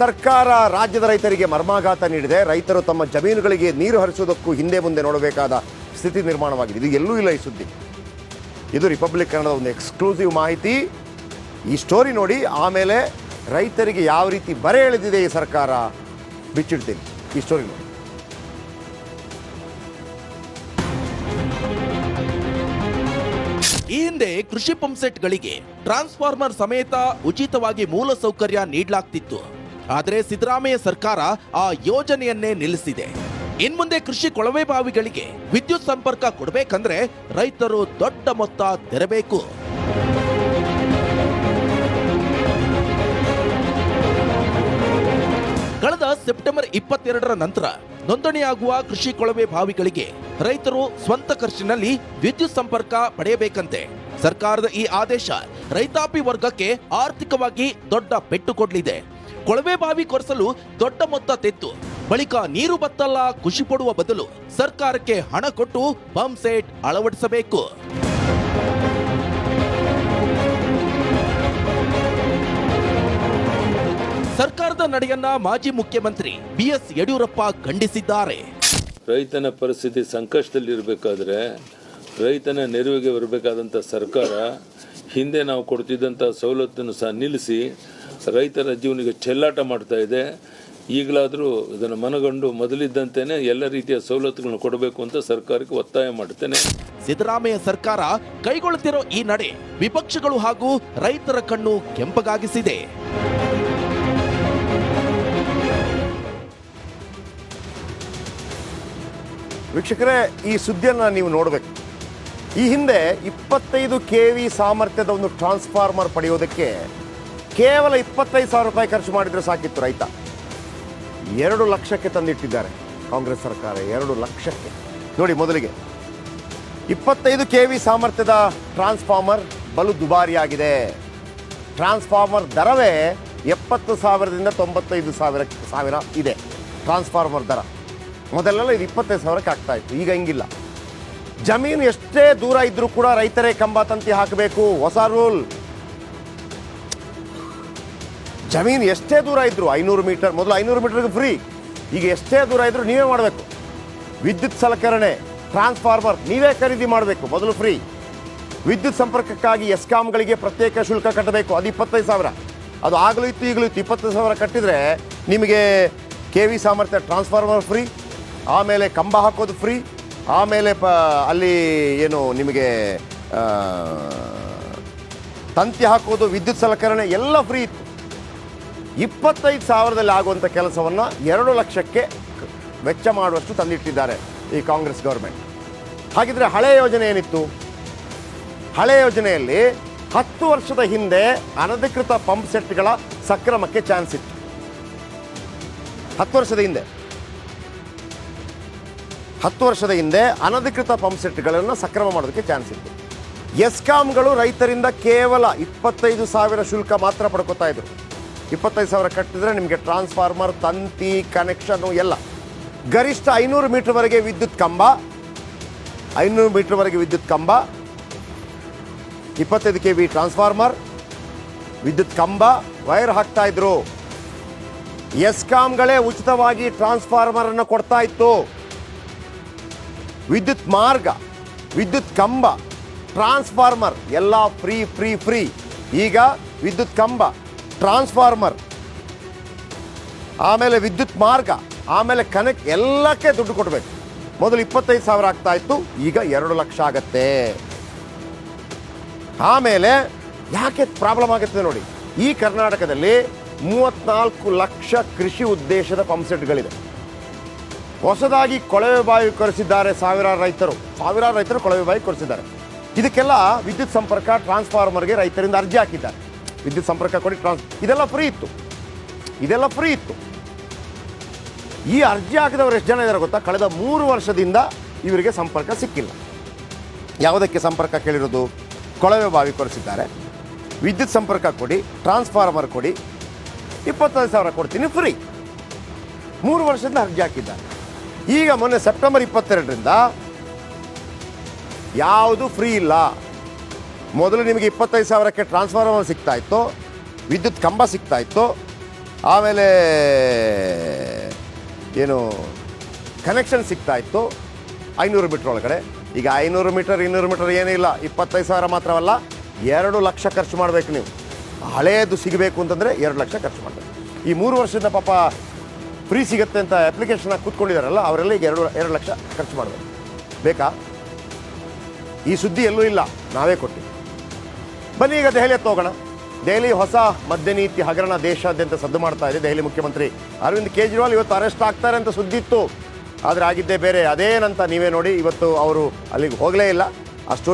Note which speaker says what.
Speaker 1: ಸರ್ಕಾರ ರಾಜ್ಯದ ರೈತರಿಗೆ ಮರ್ಮಾಘಾತ ನೀಡಿದೆ. ರೈತರು ತಮ್ಮ ಜಮೀನುಗಳಿಗೆ ನೀರು ಹರಿಸುವುದಕ್ಕೂ ಹಿಂದೆ ಮುಂದೆ ನೋಡಬೇಕಾದ ಸ್ಥಿತಿ ನಿರ್ಮಾಣವಾಗಿದೆ. ಇದು ಎಲ್ಲೂ ಇಲ್ಲ ಈ ಸುದ್ದಿ. ಇದು ರಿಪಬ್ಲಿಕ್ ಕನ್ನಡದ ಒಂದು ಎಕ್ಸ್ಕ್ಲೂಸಿವ್ ಮಾಹಿತಿ. ಈ ಸ್ಟೋರಿ ನೋಡಿ, ಆಮೇಲೆ ರೈತರಿಗೆ ಯಾವ ರೀತಿ ಬರೆ ಎಳೆದಿದೆ ಈ ಸರ್ಕಾರ ಬಿಚ್ಚಿಡ್ತೀನಿ. ಈ ಸ್ಟೋರಿ ನೋಡಿ.
Speaker 2: ಈ ಹಿಂದೆ ಕೃಷಿ ಪಂಪ್ಸೆಟ್ಗಳಿಗೆ ಟ್ರಾನ್ಸ್ಫಾರ್ಮರ್ ಸಮೇತ ಉಚಿತವಾಗಿ ಮೂಲ ಸೌಕರ್ಯ ನೀಡಲಾಗ್ತಿತ್ತು. ಆದರೆ ಸಿದ್ದರಾಮಯ್ಯ ಸರ್ಕಾರ ಆ ಯೋಜನೆಯನ್ನೇ ನಿಲ್ಲಿಸಿದೆ. ಇನ್ಮುಂದೆ ಕೃಷಿ ಕೊಳವೆ ಬಾವಿಗಳಿಗೆ ವಿದ್ಯುತ್ ಸಂಪರ್ಕ ಕೊಡಬೇಕಂದ್ರೆ ರೈತರು ದೊಡ್ಡ ಮೊತ್ತ ತೆರಬೇಕು. ಕಳೆದ ಸೆಪ್ಟೆಂಬರ್ ಇಪ್ಪತ್ತೆರಡರ ನಂತರ ನೋಂದಣಿಯಾಗುವ ಕೃಷಿ ಕೊಳವೆ ಬಾವಿಗಳಿಗೆ ರೈತರು ಸ್ವಂತ ಖರ್ಚಿನಲ್ಲಿ ವಿದ್ಯುತ್ ಸಂಪರ್ಕ ಪಡೆಯಬೇಕಂತೆ. ಸರ್ಕಾರದ ಈ ಆದೇಶ ರೈತಾಪಿ ವರ್ಗಕ್ಕೆ ಆರ್ಥಿಕವಾಗಿ ದೊಡ್ಡ ಪೆಟ್ಟು ಕೊಡಲಿದೆ. ಕೊಳವೆ ಬಾವಿ ಕೊರೆಸಲು ದೊಡ್ಡ ಮೊತ್ತ ತೆತ್ತು. ಬಳಿಕ ನೀರು ಬತ್ತಲ್ಲ, ಖುಷಿ ಪಡುವ ಬದಲು ಸರ್ಕಾರಕ್ಕೆ ಹಣ ಕೊಟ್ಟು ಪಂಪ್ ಸೆಟ್ ಅಳವಡಿಸಬೇಕು. ಸರ್ಕಾರದ ನಡೆಯನ್ನ ಮಾಜಿ ಮುಖ್ಯಮಂತ್ರಿ ಬಿಎಸ್ ಯಡಿಯೂರಪ್ಪ ಖಂಡಿಸಿದ್ದಾರೆ.
Speaker 3: ರೈತನ ಪರಿಸ್ಥಿತಿ ಸಂಕಷ್ಟದಲ್ಲಿರಬೇಕಾದ್ರೆ ರೈತನ ನೆರವಿಗೆ ಬರಬೇಕಾದಂಥ ಸರ್ಕಾರ ಹಿಂದೆ ನಾವು ಕೊಡ್ತಿದ್ದಂಥ ಸವಲತ್ತನ್ನು ಸಹ ನಿಲ್ಲಿಸಿ ರೈತರ ಜೀವನಿಗೆ ಚೆಲ್ಲಾಟ ಮಾಡ್ತಾ ಇದೆ. ಈಗಲಾದರೂ ಇದನ್ನು ಮನಗಂಡು ಮೊದಲಿದ್ದಂತೆಯೇ ಎಲ್ಲ ರೀತಿಯ ಸವಲತ್ತುಗಳನ್ನು ಕೊಡಬೇಕು ಅಂತ ಸರ್ಕಾರಕ್ಕೆ ಒತ್ತಾಯ ಮಾಡ್ತೇನೆ
Speaker 2: ಸಿದ್ದರಾಮಯ್ಯ ಸರ್ಕಾರ ಕೈಗೊಳ್ಳುತ್ತಿರೋ ಈ ನಡೆ ವಿಪಕ್ಷಗಳು ಹಾಗೂ ರೈತರ ಕಣ್ಣು ಕೆಂಪಗಾಗಿಸಿದೆ.
Speaker 1: ವೀಕ್ಷಕರೇ ಈ ಸುದ್ದಿಯನ್ನು ನೀವು ನೋಡಬೇಕು. ಈ ಹಿಂದೆ ಇಪ್ಪತ್ತೈದು ಕೆ ವಿ ಸಾಮರ್ಥ್ಯದ ಒಂದು ಟ್ರಾನ್ಸ್ಫಾರ್ಮರ್ ಪಡೆಯೋದಕ್ಕೆ ಕೇವಲ ಇಪ್ಪತ್ತೈದು ಸಾವಿರ ರೂಪಾಯಿ ಖರ್ಚು ಮಾಡಿದರೆ ಸಾಕಿತ್ತು ರೈತ. ಎರಡು ಲಕ್ಷಕ್ಕೆ ತಂದಿಟ್ಟಿದ್ದಾರೆ ಕಾಂಗ್ರೆಸ್ ಸರ್ಕಾರ, ಎರಡು ಲಕ್ಷಕ್ಕೆ. ನೋಡಿ ಮೊದಲಿಗೆ. ಇಪ್ಪತ್ತೈದು ಕೆ ವಿ ಸಾಮರ್ಥ್ಯದ ಟ್ರಾನ್ಸ್ಫಾರ್ಮರ್ ಬಲು ದುಬಾರಿಯಾಗಿದೆ. ಟ್ರಾನ್ಸ್ಫಾರ್ಮರ್ ದರವೇ ಎಪ್ಪತ್ತು ಸಾವಿರದಿಂದ ತೊಂಬತ್ತೈದು ಸಾವಿರ ಸಾವಿರ ಇದೆ. ಟ್ರಾನ್ಸ್ಫಾರ್ಮರ್ ದರ. ಮೊದಲೆಲ್ಲ ಇದು ಇಪ್ಪತ್ತೈದು ಸಾವಿರಕ್ಕೆ ಆಗ್ತಾ ಇತ್ತು. ಈಗ ಹಿಂಗಿಲ್ಲ. ಜಮೀನು ಎಷ್ಟೇ ದೂರ ಇದ್ರೂ ಕೂಡ ರೈತರೇ ಕಂಬ ತಂತಿ ಹಾಕಬೇಕು. ಹೊಸ ರೂಲ್. ಜಮೀನು ಎಷ್ಟೇ ದೂರ ಇದ್ರು ಐನೂರು ಮೀಟರ್, ಮೊದಲು ಐನೂರು ಮೀಟರ್ಗೆ ಫ್ರೀ ಈಗ ಎಷ್ಟೇ ದೂರ ಇದ್ರು ನೀವೇ ಮಾಡಬೇಕು. ವಿದ್ಯುತ್ ಸಲಕರಣೆ ಟ್ರಾನ್ಸ್ಫಾರ್ಮರ್ ನೀವೇ ಖರೀದಿ ಮಾಡಬೇಕು, ಮೊದಲು ಫ್ರೀ ವಿದ್ಯುತ್ ಸಂಪರ್ಕಕ್ಕಾಗಿ ಎಸ್ಕಾಮ್ಗಳಿಗೆ ಪ್ರತ್ಯೇಕ ಶುಲ್ಕ ಕಟ್ಟಬೇಕು, ಅದು ಇಪ್ಪತ್ತೈದು ಸಾವಿರ. ಅದು ಆಗಲೂ ಇತ್ತು, ಈಗಲೂ ಇತ್ತು, ಇಪ್ಪತ್ತೈದು ಸಾವಿರ ಕಟ್ಟಿದರೆ ನಿಮಗೆ ಕೆ ವಿ ಸಾಮರ್ಥ್ಯ ಟ್ರಾನ್ಸ್ಫಾರ್ಮರ್ ಫ್ರೀ ಆಮೇಲೆ ಕಂಬ ಹಾಕೋದು ಫ್ರೀ ಆಮೇಲೆ ಪ, ಅಲ್ಲಿ ಏನು ನಿಮಗೆ ತಂತಿ ಹಾಕೋದು ವಿದ್ಯುತ್ ಸಲಕರಣೆ ಎಲ್ಲ ಫ್ರೀ ಇತ್ತು. ಇಪ್ಪತ್ತೈದು ಸಾವಿರದಲ್ಲಿ ಆಗುವಂಥ ಕೆಲಸವನ್ನು ಎರಡು ಲಕ್ಷಕ್ಕೆ ವೆಚ್ಚ ಮಾಡುವಷ್ಟು ತಂದಿಟ್ಟಿದ್ದಾರೆ ಈ ಕಾಂಗ್ರೆಸ್ ಗೌರ್ಮೆಂಟ್. ಹಾಗಿದ್ರೆ ಹಳೆ ಯೋಜನೆ ಏನಿತ್ತು? ಹಳೆ ಯೋಜನೆಯಲ್ಲಿ ಹತ್ತು ವರ್ಷದ ಹಿಂದೆ ಅನಧಿಕೃತ ಪಂಪ್ ಸೆಟ್ಗಳ ಸಕ್ರಮಕ್ಕೆ ಚಾನ್ಸ್ ಇತ್ತು. ಹತ್ತು ವರ್ಷದ ಹಿಂದೆ. ಹತ್ತು ವರ್ಷದ ಹಿಂದೆ ಅನಧಿಕೃತ ಪಂಪ್ ಸೆಟ್ಗಳನ್ನು ಸಕ್ರಮ ಮಾಡೋದಕ್ಕೆ ಚಾನ್ಸ್ ಇತ್ತು. ಎಸ್ಕಾಮ್ಗಳು ರೈತರಿಂದ ಕೇವಲ ಇಪ್ಪತ್ತೈದು ಸಾವಿರ ಶುಲ್ಕ ಮಾತ್ರ ಪಡ್ಕೋತಾ ಇದ್ರು. ಇಪ್ಪತ್ತೈದು ಸಾವಿರ ಕಟ್ಟಿದ್ರೆ ನಿಮಗೆ ಟ್ರಾನ್ಸ್ಫಾರ್ಮರ್, ತಂತಿ, ಕನೆಕ್ಷನ್ನು ಎಲ್ಲ. ಗರಿಷ್ಠ ಐನೂರು ಮೀಟರ್ವರೆಗೆ ವಿದ್ಯುತ್ ಕಂಬ, ಐನೂರು ಮೀಟರ್ವರೆಗೆ ವಿದ್ಯುತ್ ಕಂಬ, ಇಪ್ಪತ್ತೈದು ಕೆ ವಿ ಟ್ರಾನ್ಸ್ಫಾರ್ಮರ್, ವಿದ್ಯುತ್ ಕಂಬ, ವೈರ್ ಹಾಕ್ತಾ ಇದ್ರು. ಎಸ್ಕಾಮ್ಗಳೇ ಉಚಿತವಾಗಿ ಟ್ರಾನ್ಸ್ಫಾರ್ಮರನ್ನು ಕೊಡ್ತಾ ಇತ್ತು. ವಿದ್ಯುತ್ ಮಾರ್ಗ, ವಿದ್ಯುತ್ ಕಂಬ, ಟ್ರಾನ್ಸ್ಫಾರ್ಮರ್, ಎಲ್ಲ ಫ್ರೀ ಫ್ರೀ ಫ್ರೀ. ಈಗ ವಿದ್ಯುತ್ ಕಂಬ, ಟ್ರಾನ್ಸ್ಫಾರ್ಮರ್. ಆಮೇಲೆ ವಿದ್ಯುತ್ ಮಾರ್ಗ, ಆಮೇಲೆ ಕನೆಕ್ಟ್, ಎಲ್ಲಕ್ಕೆ ದುಡ್ಡು ಕೊಡಬೇಕು. ಮೊದಲು ಇಪ್ಪತ್ತೈದು ಸಾವಿರ ಆಗ್ತಾ ಇತ್ತು, ಈಗ ಎರಡು ಲಕ್ಷ ಆಗತ್ತೆ. ಆಮೇಲೆ ಯಾಕೆ ಪ್ರಾಬ್ಲಮ್ ಆಗುತ್ತೆ ನೋಡಿ, ಈ ಕರ್ನಾಟಕದಲ್ಲಿ ಮೂವತ್ನಾಲ್ಕು ಲಕ್ಷ ಕೃಷಿ ಉದ್ದೇಶದ ಪಂಪ್ಸೆಟ್ಗಳಿದೆ. ಹೊಸದಾಗಿ ಕೊಳವೆ ಬಾವಿ ಕೊರೆಸಿದ್ದಾರೆ ಸಾವಿರಾರು ರೈತರು. ಸಾವಿರಾರು ರೈತರು ಕೊಳವೆ ಬಾವಿ ಕೊರೆಸಿದ್ದಾರೆ. ಇದಕ್ಕೆಲ್ಲ ವಿದ್ಯುತ್ ಸಂಪರ್ಕ ಟ್ರಾನ್ಸ್ಫಾರ್ಮರ್ಗೆ ರೈತರಿಂದ ಅರ್ಜಿ ಹಾಕಿದ್ದಾರೆ. ವಿದ್ಯುತ್ ಸಂಪರ್ಕ ಕೊಡಿ ಟ್ರಾನ್ಸ್, ಇದೆಲ್ಲ ಫ್ರೀ ಇತ್ತು. ಇದೆಲ್ಲ ಫ್ರೀ ಇತ್ತು. ಈ ಅರ್ಜಿ ಹಾಕಿದವರು ಎಷ್ಟು ಜನ ಇದ್ದಾರೆ ಗೊತ್ತಾ? ಕಳೆದ ಮೂರು ವರ್ಷದಿಂದ ಇವರಿಗೆ ಸಂಪರ್ಕ ಸಿಕ್ಕಿಲ್ಲ. ಯಾವುದಕ್ಕೆ ಸಂಪರ್ಕ ಕೇಳಿರೋದು? ಕೊಳವೆ ಬಾವಿ ಕೊರೆಸಿದ್ದಾರೆ. ವಿದ್ಯುತ್ ಸಂಪರ್ಕ ಕೊಡಿ, ಟ್ರಾನ್ಸ್ಫಾರ್ಮರ್ ಕೊಡಿ. ಇಪ್ಪತ್ತೈದು ಸಾವಿರ ಕೊಡ್ತೀನಿ, ಫ್ರೀ. ಮೂರು ವರ್ಷದಿಂದ ಅರ್ಜಿ ಹಾಕಿದ್ದಾರೆ. ಈಗ ಮೊನ್ನೆ ಸೆಪ್ಟೆಂಬರ್ ಇಪ್ಪತ್ತೆರಡರಿಂದ ಯಾವುದು ಫ್ರೀ ಇಲ್ಲ. ಮೊದಲು ನಿಮಗೆ ಇಪ್ಪತ್ತೈದು ಸಾವಿರಕ್ಕೆ ಟ್ರಾನ್ಸ್ಫಾರ್ಮರ್ ಸಿಗ್ತಾ ಇತ್ತು. ವಿದ್ಯುತ್ ಕಂಬ ಸಿಗ್ತಾ ಇತ್ತು. ಆಮೇಲೆ ಏನು ಕನೆಕ್ಷನ್ ಸಿಗ್ತಾ ಇತ್ತು. ಐನೂರು ಮೀಟ್ರ್ ಒಳಗಡೆ. ಈಗ ಐನೂರು ಮೀಟರ್ ಇನ್ನೂರು ಮೀಟರ್ ಇಲ್ಲ. ಇಪ್ಪತ್ತೈದು ಸಾವಿರ ಮಾತ್ರವಲ್ಲ, ಎರಡು ಲಕ್ಷ ಖರ್ಚು ಮಾಡಬೇಕು ನೀವು. ಹಳೆಯದು ಸಿಗಬೇಕು ಅಂತಂದರೆ ಎರಡು ಲಕ್ಷ ಖರ್ಚು ಮಾಡಬೇಕು. ಈ ಮೂರು ವರ್ಷದಿಂದ ಪಾಪ ಫ್ರೀ ಸಿಗುತ್ತೆ ಅಂತ ಅಪ್ಲಿಕೇಶನ್ ಕೂತ್ಕೊಂಡಿದ್ದಾರಲ್ಲ ಅವರೆಲ್ಲ ಈಗ ಎರಡು ಎರಡು ಲಕ್ಷ ಖರ್ಚು ಮಾಡಬೇಕು. ಬೇಕಾ? ಈ ಸುದ್ದಿ ಎಲ್ಲೂ ಇಲ್ಲ. ನಾವೇ ಕೊಟ್ಟಿವಿ ಬನ್ನಿ ಈಗ ದೆಹಲಿ ಹೋಗೋಣ. ದೆಹಲಿ ಹೊಸ ಮದ್ಯ ನೀತಿ ಹಗರಣ ದೇಶಾದ್ಯಂತ ಸದ್ದು ಮಾಡ್ತಾ ಇದೆ. ದೆಹಲಿ ಮುಖ್ಯಮಂತ್ರಿ ಅರವಿಂದ್ ಕೇಜ್ರಿವಾಲ್ ಇವತ್ತು ಅರೆಸ್ಟ್ ಆಗ್ತಾರೆ ಅಂತ ಸುದ್ದಿ ಇತ್ತು. ಆದರೆ ಆಗಿದ್ದೇ ಬೇರೆ. ಅದೇನಂತ ನೀವೇ ನೋಡಿ, ಇವತ್ತು ಅವರು ಅಲ್ಲಿಗೆ ಹೋಗಲೇ ಇಲ್ಲ. ಅಷ್ಟು